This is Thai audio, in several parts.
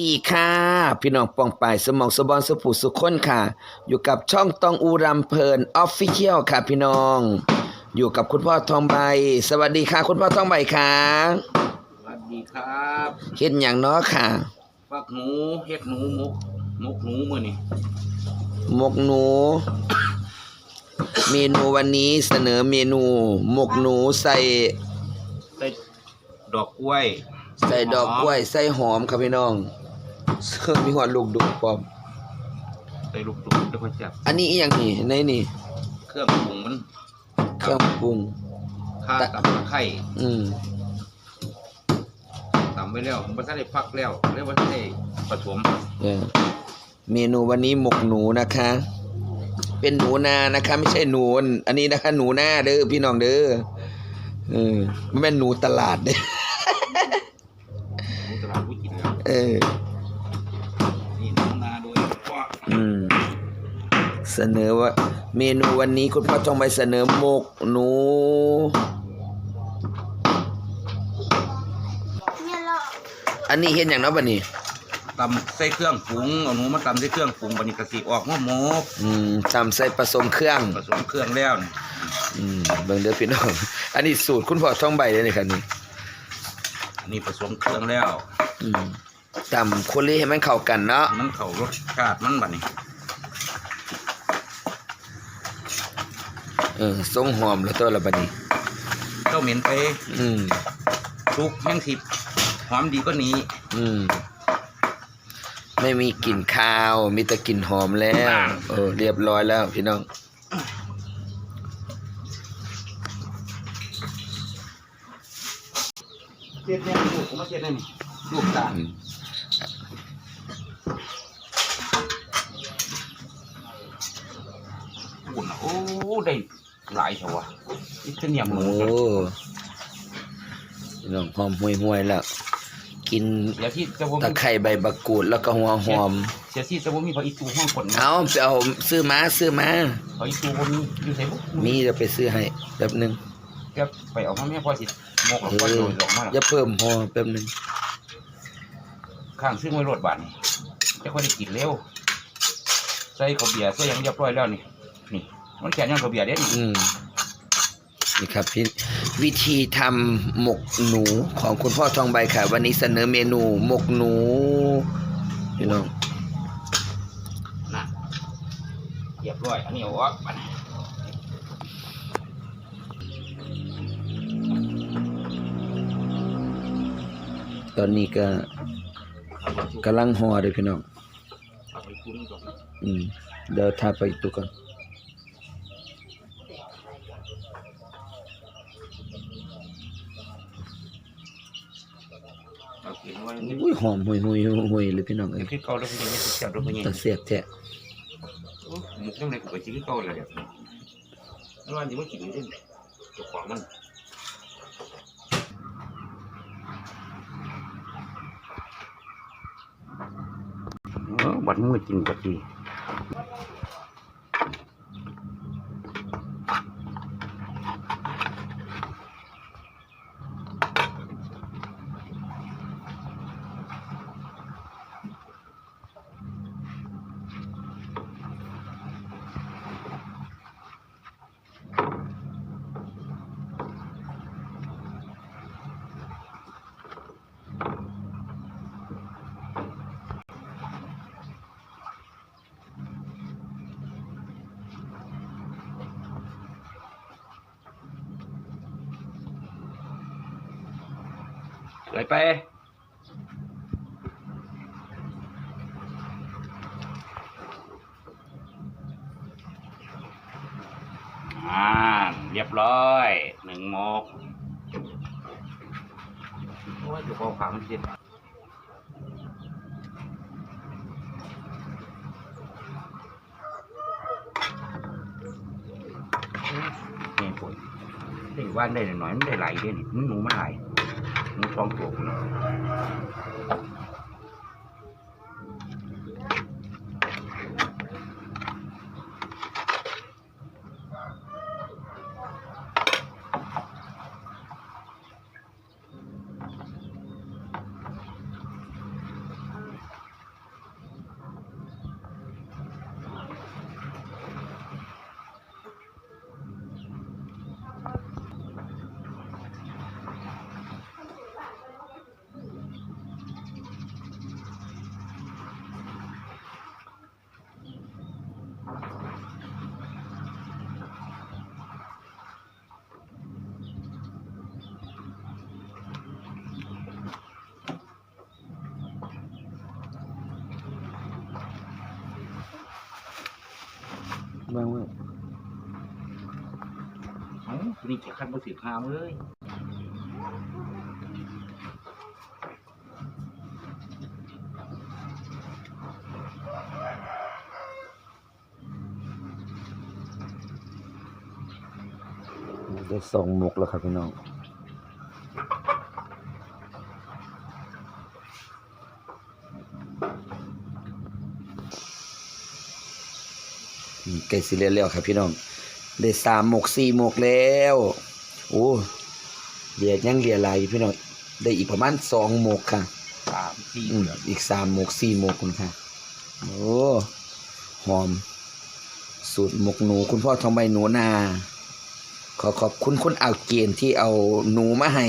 ดีค่ะ พี่น้องปองปายสมองสบอนสุผู้สุขคนค่ะ อยู่กับช่องตองอูรำเพลินออฟฟิเชียลค่ะพี่น้อง อยู่กับคุณพ่อทองใบ สวัสดีค่ะ คุณพ่อทองใบค่ะสวัสดีครับเห็นอย่างเนาะค่ะฟักหนูเฮ็ดหนูหมกหมกหนูมื้อนี้หมกหนู เมนูวันนี้เสนอเมนู หมกหนูใส่ใส่ดอกกล้วย ใส่ดอกกล้วยใส่หอมครับพี่น้อง ซึ่งมีหัวลูกดุกปอม ใส่ลูกตุกแล้วก็จับอันนี้อหย่างนี้ในนี่ เครื่องปรุงมันเครื่องปรุง ข้าตำตะไคร้อืมตำไว้แล้วบ่ทันได้พักแล้วแล้วบ่ทันได้ผสมเออเมนูวันนี้หมกหนูนะคะ เป็นหนูนานะคะ ไม่ใช่หนูอันอันนี้นะคะ หนูหน้าเด้อพี่น้องเด้อเออไม่เป็นหนูตลาดเด้อหนูตลาดผู้กินแล้ว เออ เสนอว่า เมนูวันนี้คุณพ่อจงไปเสนอหมกหนูอันนี้เห็นอย่างเนาะบัดนี้ตำใส่เครื่องปรุงเอาหนูมาตำใส่เครื่องปรุงบัดนี้ก็สิออกมาหมกอืมตำใส่ผสมเครื่องผสมเครื่องแล้วนี่อืมเบิ่งเด้อพี่น้อง อันนี้สูตรคุณพ่อท่องใบเลยนี่ครับนี่นี่ผสมเครื่องแล้ว อืมตำคนเลยให้มันเข้ากันเนาะมันเข้ารสชาติมันบัดนี้ เออทรงหอมแล้วตัวละบัดนี้ เจ้าเหม็นไปอืมทุกแห้งทิพย์หอมดีก็นี้อืมไม่มีกลิ่นคาว มีแต่กลิ่นหอมแล้ว เออ เรียบร้อยแล้วพี่น้อง เจ็ดเนี่ยลูกผมมาเจ็ดเนี่ยนี่ลูกตาอืมอุ่นโอ้ได้ หลายเถอะวะนี่จะเหนียมหโอ้มูพี่น้องหอมห่วยๆแล้ว กินเสียที่จะว่าตะไคร้ใบบักกูดแล้วก็หัวหอม เสียที่จะว่ามีพออีตูห้องคนเอาไปเอาซื้อมาซื้อมา พออีตูว่ามีอยู่ใส่บุ๊กมีจะไปซื้อให้แป๊บหนึงก็ไปเอามาแม่พอสิโมกหลเองพ่ออโดนหลงมาอย่าเพิ่มหอแป๊บหนึงข้างซึ่งไว้รถบาทนี่จะค่อยได้กินเร็วใส่ข้าวเบียร์ใส่หยังเรียบร้อยแล้วนี่นี่ มันแค่ยังข้าวเบียร์เด้นี่อืมนี่ครับพี่วิธีทำหมกหนูของคุณพ่อทองใบค่ะ วันนี้เสนอเมนูหมกหนูพี่น้องน่ะเรียบร้อยอันนี้เอาออกบัดนี้ตอนนี้ก็กำลังห่อเลยพี่น้องเอาไปคุ้นก่อนอืมเดี๋ยวทาไปอีกตัวก่อน อุ้ยหอมหุยหุยหุยเลยพี่น้องเอ้เดี๋ยคือเก่าแล้วพี่ยังไม่ติดจับด้วยพี่ยังตาเสียบแท้โอ้หมุกยังไงกูก็จิคือเก่าเลยแล้ววันนี้ว่ากินได้เจ้าของมันบัดมือกินกะทิ ไหลไปอ่าเรียบร้อยหนึ่งโมกโอ้ยเดี๋ยวเขาขังจิตนี่ปุ๋ยได้ว่านได้หน่อยมันได้ไหลด้วยนี่มันหนูมันไหล ห นูท้องตัวคุณวางไว้เอ้านี่จะคันบ่สิหามเลยได้สองมุกแล้วครับพี่น้อง อืมใกล้สิเรียนแล้วครับพี่น้องได้สามหมกสี่หมกแล้วโอ้เหลียยังเหลียหลายอยู่พี่น้องได้อีกประมาณสองหมกค่ะสามสี่อืมเดือนอีกสามหมกสี่หมกคุณค่ะโอ้หอม สูตรหมกหนู คุณพ่อทองใบหนูนา ขอขอบคุณคุณเอาเกียนที่เอาหนูมาให้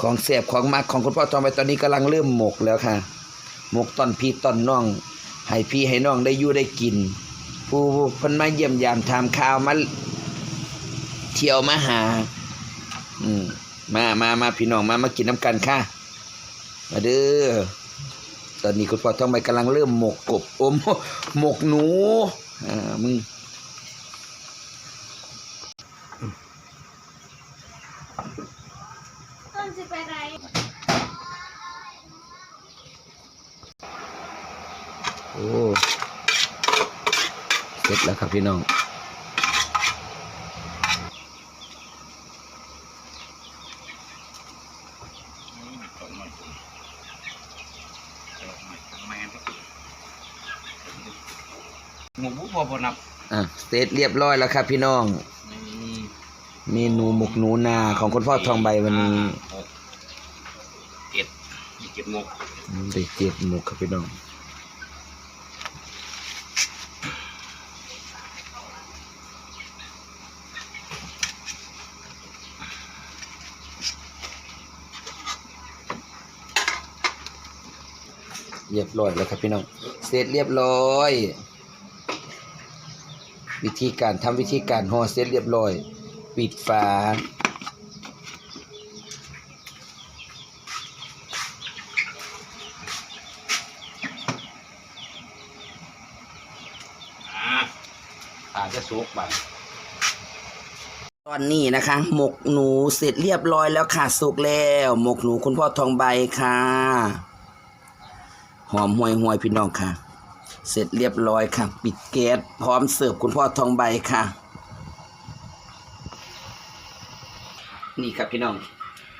ของเสียบของมักของคุณพ่อทองใบตอนนี้กำลังเริ่มหมกแล้วค่ะ หมกตอนพี่ตอนน้องให้พี่ให้น้องได้อยู่ได้กิน ผู้เพิ่นมาเยี่ยมยามถามข่าวมาเที่ยวมาหา อืมมามามาพี่น้องมามากินน้ำกันค่ะ มาเด้อตอนนี้คุณพ่อทองใบกำลังเริ่มหมกกบโอมหมกหนูอ่ามึง ต้นจะไปไหน โอ้ เสร็จแล้วครับ พี่น้องหมูบุพอบ่นับอะเสร็จเรียบร้อยแล้วครับ พี่น้องเมนูหมกหนูนาของคุณพ่อทองใบวันนี้หกเจ็ดมีเจ็ดหมกอืมได้เจ็ดหมกครับพี่น้อง เรียบร้อยแล้วครับพี่น้อง เสร็จเรียบร้อย วิธีการทำวิธีการห่อเสร็จเรียบร้อย ปิดฝาอ่าอาจจะสุกไปตอนนี้นะคะ หมกหนูเสร็จเรียบร้อยแล้วค่ะสุกแล้ว หมกหนูคุณพ่อทองใบค่ะ หอมห่วยห่วยพี่น้องค่ะ เสร็จเรียบร้อยค่ะ ปิดแก๊สพร้อมเสิร์ฟคุณพ่อทองใบค่ะ นี่ครับพี่น้อง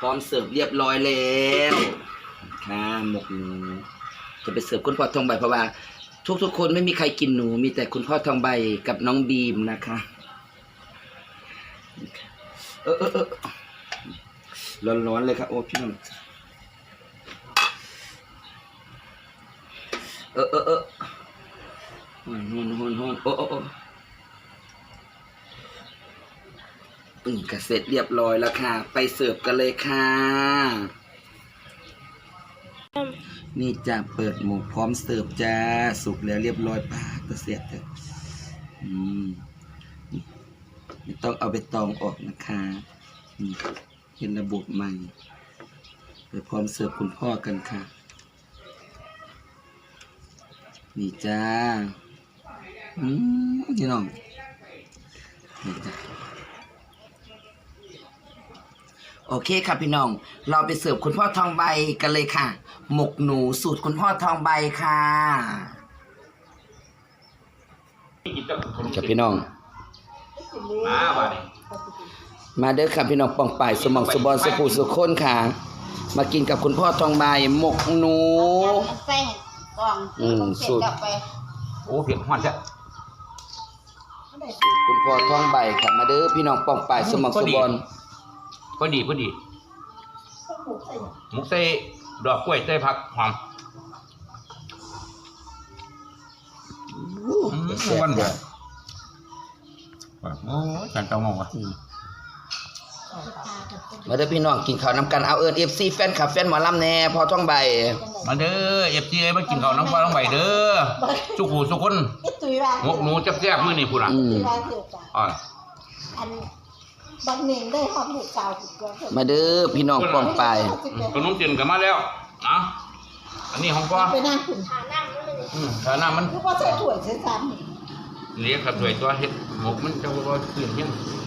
พร้อมเสิร์ฟเรียบร้อยแล้วค่ะหมกหนูจะไปเสิร์ฟคุณพ่อทองใบเพราะว่า ทุกๆคนไม่มีใครกินหนู มีแต่คุณพ่อทองใบกับน้องบีมนะคะเออเออเออร้อนๆเลยครับโอ้พี่น้อง ออเออเออฮอนฮอนฮอนฮอนโอ้โอ้อ้อืมก็เสร็จเรียบร้อยแล้วค่ะ ไปเสิร์ฟกันเลยค่ะ นี่จะเปิดหมูพร้อมเสิร์ฟจ้า สุกแล้วเรียบร้อยปาก็เสร็จแล้วอืมไม่ต้องเอาไปตองออกนะคะเป็นระบบใหม่ไปพร้อมเสิร์ฟคุณพ่อกันค่ะ นี่จ้า อืมพี่น้องนี่จ้าโอเคครับพี่น้อง เราไปเสิร์ฟคุณพ่อทองใบกันเลยค่ะ หมกหนูสูตรคุณพ่อทองใบค่ะครับพี่น้อง มาบ่านี่มาเด้อค่ะพี่น้องปองป่ายสมองสบอนสุภูสุคนค่ะ มากินกับคุณพ่อทองใบหมกหนู ใส่ กล่องอืมเสร็สูจตรกลับไปโอ้เพียงหอนจ้ะคุณพ่อทองใบค่ะมาเด้อพี่น้องปองป่ายสมองสุบอนพอดีพอดีหมุกใส่ดอกกล้วยใส่ผักหอม อืมวันบ่โอ้ยฉันต้องมองว่ะมา เด้อพี่น้องกินข้าวน้ำกันเอาเอิญเอฟซีแฟนคลับแฟนหมอลำแน่พ่อทองใบมาเด้อเอฟซีมากินข้าวน้ำปลาน้ำใบเด้อสุกูสุกคนไอ้ตุ้ยว่าหมกหนูจับแซ่บมื้อนี่พุ่นน่ะอืมตุ้ยว่าเสียจ้ะอ่าอันบางเน่งได้หอมหมูเก่าถูกตัวเถอะมาเด้อพี่น้องปองป่ายขนมจีนก็มาแล้วอะอันนี้ของพ่อไปนั่งขุนอืมถ้าน้ำมันคือว่าใส่ถ้วยใส่ซ้เลี้ยงกับด้วยตัวเฮ็ดหมกมันจะว่าตื่นยังเอา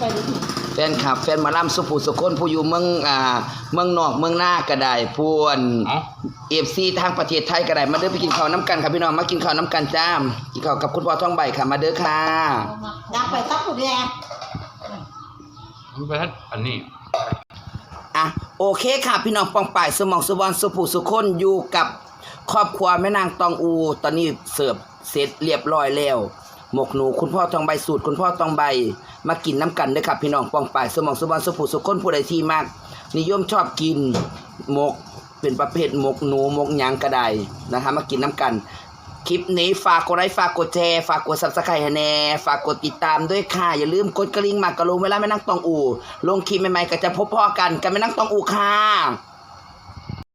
ไปดูหน่อยแฟนคลับ แฟนหมาล่ำสุภูสุคนผู้อยู่เมืองอ่าเมืองนอกเมืองหน้าก็ได้พวนเอ้า เอฟซีทางประเทศไทยก็ได้มาเด้อไปกินข้าวน้ำกันครับพี่น้องมากินข้าวน้ำกันจ้ามกินข้าวกับคุณพ่อทองใบค่ะมาเด้อค่ะอยากไปตักผู้แดง มันไปทัดอันนี้ อะโอเคค่ะ พี่น้องปองป่ายสมองสวรรค์สุภูสุคนอยู่กับครอบครัวแม่นางตองอู ตอนนี้เสิร์ฟเสร็จเรียบร้อยแล้ว หมกหนูคุณพ่อทองใบสูตร คุณพ่อทองใบ มากินน้ำกันเด้อครับพี่น้องปองป่ายสมองสวรรค์สุภูสุคนผู้ใดที่มาก นิยมชอบกินหมกเป็นประเภทหมกหนูหมกหยังก็ไดนะคะมากินน้ำกัน คลิปนี้ฝากกดไลค์ฝากกดแชร์ฝากกดซับสไครต์แน่ฝากกดติดตามด้วยค่ะ อย่าลืมกดกระลิ่งมากกระลุงเวลาไม่นั่งตองอู่ลงคลิปใหม่ๆก็จะพบพ่อกันกันไม่นั่งตองอู่ค่ะ